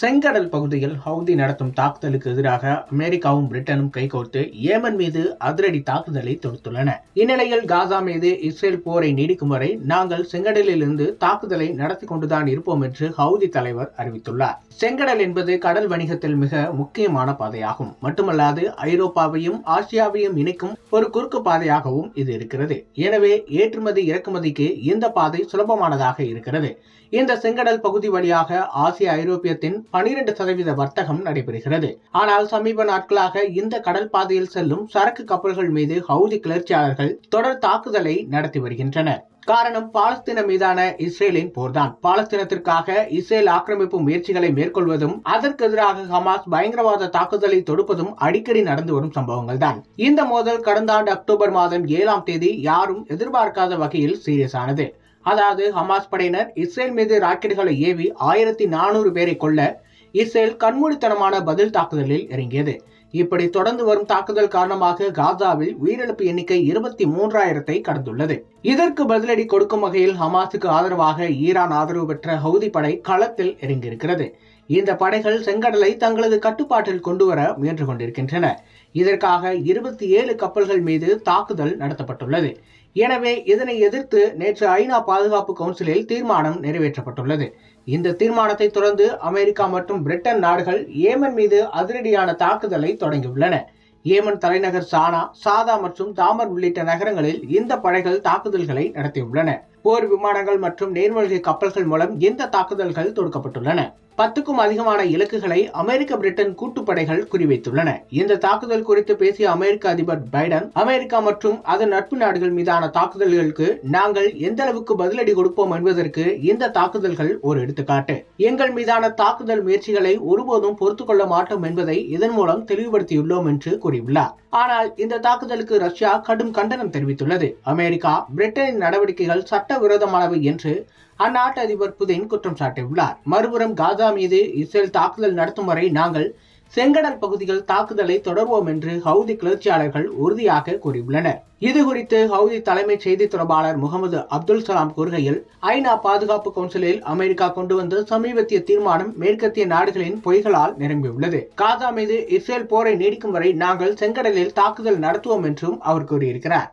செங்கடல் பகுதியில் ஹவுதி நடத்தும் தாக்குதலுக்கு எதிராக அமெரிக்காவும் பிரிட்டனும் கைகோர்த்து ஏமன் மீது அதிரடி தாக்குதலை தொடுத்துள்ளன. இந்நிலையில் காசா மீது இஸ்ரேல் போரை நீடிக்கும் வரை நாங்கள் செங்கடலிலிருந்து தாக்குதலை நடத்தி கொண்டுதான் இருப்போம் என்று ஹவுதி தலைவர் அறிவித்துள்ளார். செங்கடல் என்பது கடல் வணிகத்தில் மிக முக்கியமான பாதையாகும். மட்டுமல்லாது ஐரோப்பாவையும் ஆசியாவையும் இணைக்கும் ஒரு குறுக்கு பாதையாகவும் இது இருக்கிறது. எனவே ஏற்றுமதி இறக்குமதிக்கு இந்த பாதை சுலபமானதாக இருக்கிறது. இந்த செங்கடல் பகுதி வழியாக ஆசிய ஐரோப்பியத்தின் பனிரெண்டு சதவீத வர்த்தகம் நடைபெறுகிறது. ஆனால் சமீப நாட்களாக இந்த கடல் பாதையில் செல்லும் சரக்கு கப்பல்கள் மீது ஹவுதி கிளர்ச்சியாளர்கள் தொடர் தாக்குதலை நடத்தி வருகின்றனர். காரணம் பாலஸ்தீன மீதான இஸ்ரேலின் போர்தான். பாலஸ்தீனத்திற்காக இஸ்ரேல் ஆக்கிரமிப்பு முயற்சிகளை மேற்கொள்வதும் அதற்கு எதிராக ஹமாஸ் பயங்கரவாத தாக்குதலை தொடுப்பதும் அடிக்கடி நடந்து வரும் சம்பவங்கள் தான் இந்த மோதல் கடந்த ஆண்டு அக்டோபர் மாதம் ஏழாம் தேதி யாரும் எதிர்பார்க்காத வகையில் சீரியஸ் ஆனது. அதாவது ஹமாஸ் படையினர் இஸ்ரேல் மீது ராக்கெட்டுகளை ஏவி ஆயிரத்தி நானூறு பேரை கொல்ல இஸ்ரேல் கண்மூடித்தனமான பதில் தாக்குதலில் இறங்கியது. இப்படி தொடர்ந்து வரும் தாக்குதல் காரணமாக காசாவில் உயிரிழப்பு எண்ணிக்கை இருபத்தி மூன்றாயிரத்தை கடந்துள்ளது. இதற்கு பதிலடி கொடுக்கும் வகையில் ஹமாஸுக்கு ஆதரவாக ஈரான் ஆதரவு பெற்ற ஹவுதி படை களத்தில் இறங்கியிருக்கிறது. இந்த படைகள் செங்கடலை தங்களது கட்டுப்பாட்டில் கொண்டு வர முயன்று கொண்டிருக்கின்றன. இதற்காக இருபத்தி ஏழு கப்பல்கள் மீது தாக்குதல் நடத்தப்பட்டுள்ளது. எனவே இதனை எதிர்த்து நேற்று ஐநா பாதுகாப்பு கவுன்சிலில் தீர்மானம் நிறைவேற்றப்பட்டுள்ளது. இந்த தீர்மானத்தை தொடர்ந்து அமெரிக்கா மற்றும் பிரிட்டன் நாடுகள் ஏமன் மீது அதிரடியான தாக்குதலை தொடங்கியுள்ளன. ஏமன் தலைநகர் சானா சாதா மற்றும் தாமர் உள்ளிட்ட நகரங்களில் இந்த படைகள் தாக்குதல்களை நடத்தியுள்ளன. போர் விமானங்கள் மற்றும் நீர்மூழ்கி கப்பல்கள் மூலம் இந்த தாக்குதல்கள் தொடுக்கப்பட்டுள்ளன. பத்துக்கும் அதிகமான இலக்குகளை அமெரிக்க பிரிட்டன் கூட்டுப்படைகள் குறிவைத்துள்ளன. இந்த தாக்குதல் குறித்து பேசிய அமெரிக்க அதிபர் பைடன் அமெரிக்கா மற்றும் அதன் நட்பு நாடுகள் மீதான தாக்குதல்களுக்கு நாங்கள் எந்த அளவுக்கு பதிலடி கொடுப்போம் என்பதற்கு இந்த தாக்குதல்கள் ஒரு எடுத்துக்காட்டு. எங்கள் மீதான தாக்குதல் முயற்சிகளை ஒருபோதும் பொறுத்து கொள்ள மாட்டோம் என்பதை இதன் மூலம் தெளிவுபடுத்தியுள்ளோம் என்று கூறியுள்ளார். ஆனால் இந்த தாக்குதலுக்கு ரஷ்யா கடும் கண்டனம் தெரிவித்துள்ளது. அமெரிக்கா பிரிட்டனின் நடவடிக்கைகள் சட்டவிரோதமானவை என்று அந்நாட்டு அதிபர் புதின் குற்றம் சாட்டியுள்ளார். மறுபுறம் காசா மீது இஸ்ரேல் தாக்குதல் நடத்தும் வரை நாங்கள் செங்கடல் பகுதிகள் தாக்குதலை தொடர்வோம் என்று ஹவுதி கிளர்ச்சியாளர்கள் உறுதியாக கூறியுள்ளனர். இது குறித்து ஹவுதி தலைமை செய்தி தொடர்பாளர் முகமது அப்துல் சலாம் கூறுகையில் ஐநா பாதுகாப்பு கவுன்சிலில் அமெரிக்கா கொண்டு வந்த சமீபத்திய தீர்மானம் மேற்கத்திய நாடுகளின் பொய்களால் நிரம்பியுள்ளது. காசா மீது இஸ்ரேல் போரை நீடிக்கும் வரை நாங்கள் செங்கடலில் தாக்குதல் நடத்துவோம் என்றும் அவர் கூறியிருக்கிறார்.